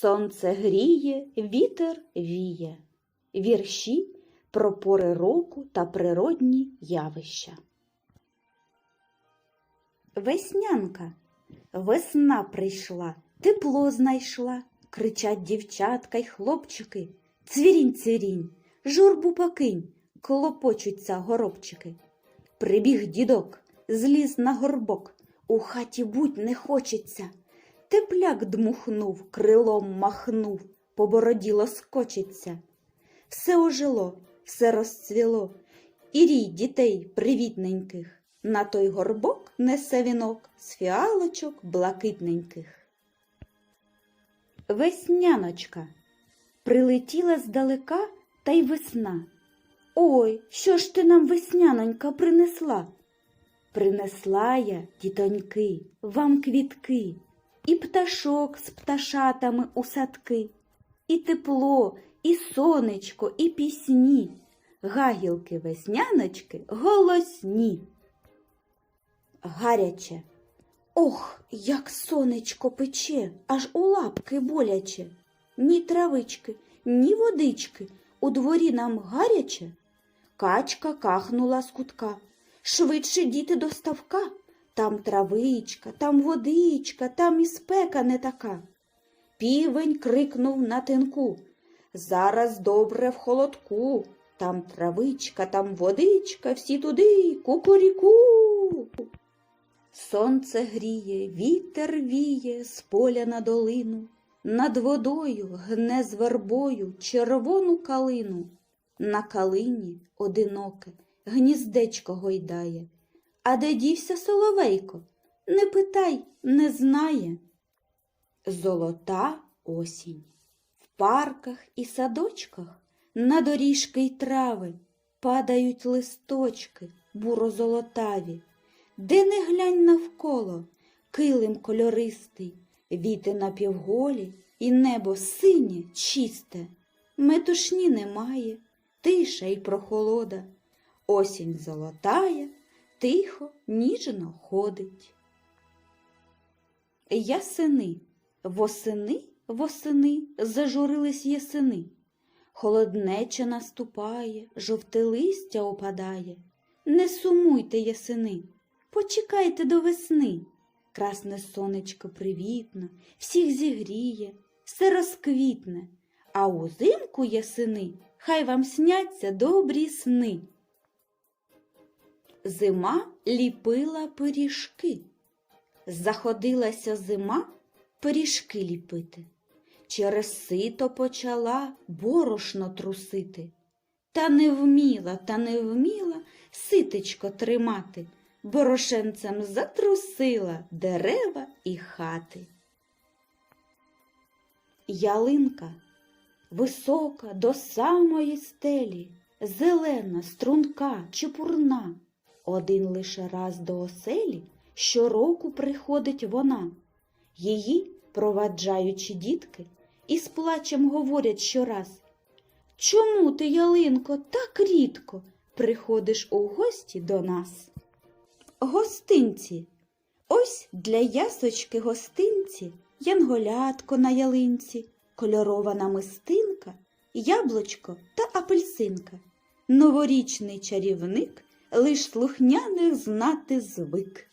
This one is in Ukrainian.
Сонце гріє, вітер віє. Вірші про пори року та природні явища. Веснянка. Весна прийшла, тепло знайшла, кричать дівчатка й хлопчики. Цвірінь, цвірінь, журбу покинь, клопочуться горобчики. Прибіг дідок, зліз на горбок, у хаті будь не хочеться. Тепляк дмухнув, крилом махнув, по бороді лоскочиться. Все ожило, все розцвіло, і рій дітей привітненьких. На той горбок несе вінок з фіалочок блакитненьких. Весняночка прилетіла здалека та й весна. Ой, що ж ти нам, веснянонька, принесла? Принесла я, дітоньки, вам квітки, і пташок з пташатами у садки, і тепло, і сонечко, і пісні, гагілки весняночки голосні. Гаряче. Ох, як сонечко пече, аж у лапки боляче. Ні травички, ні водички, у дворі нам гаряче. Качка кахнула з кутка. Швидше діти до ставка. Там травичка, там водичка, там і спека не така. Півень крикнув на тинку. Зараз добре в холодку. Там травичка, там водичка, всі туди, кукуріку. Сонце гріє, вітер віє з поля на долину, над водою гне з вербою червону калину. На калині одиноке гніздечко гойдає. А де дівся соловейко? Не питай, не знає. Золота осінь. В парках і садочках на доріжки й трави падають листочки буро-золотаві. Де не глянь навколо, килим кольористий, віти напівголі, і небо синє, чисте. Метушні немає, тиша й прохолода. Осінь золотая, тихо, ніжно ходить. Ясени, восени, восени зажурились ясени. Холоднеча наступає, жовте листя опадає. Не сумуйте, ясени, почекайте до весни. Красне сонечко привітно, всіх зігріє, все розквітне, а узимку ясени хай вам сняться добрі сни. Зима ліпила пиріжки. Заходилася зима пиріжки ліпити. Через сито почала борошно трусити. Та не вміла, та не вміла ситечко тримати, борошенцем затрусила дерева і хати. Ялинка висока до самої стелі, зелена, струнка, чепурна. Один лише раз до оселі щороку приходить вона. Її, проваджаючи дітки, із плачем говорять щораз. Чому ти, ялинко, так рідко приходиш у гості до нас? Гостинці. Ось для ясочки гостинці, янголятко на ялинці, кольорова намистинка, яблучко та апельсинка. Новорічний чарівник лиш слухняних знати звик.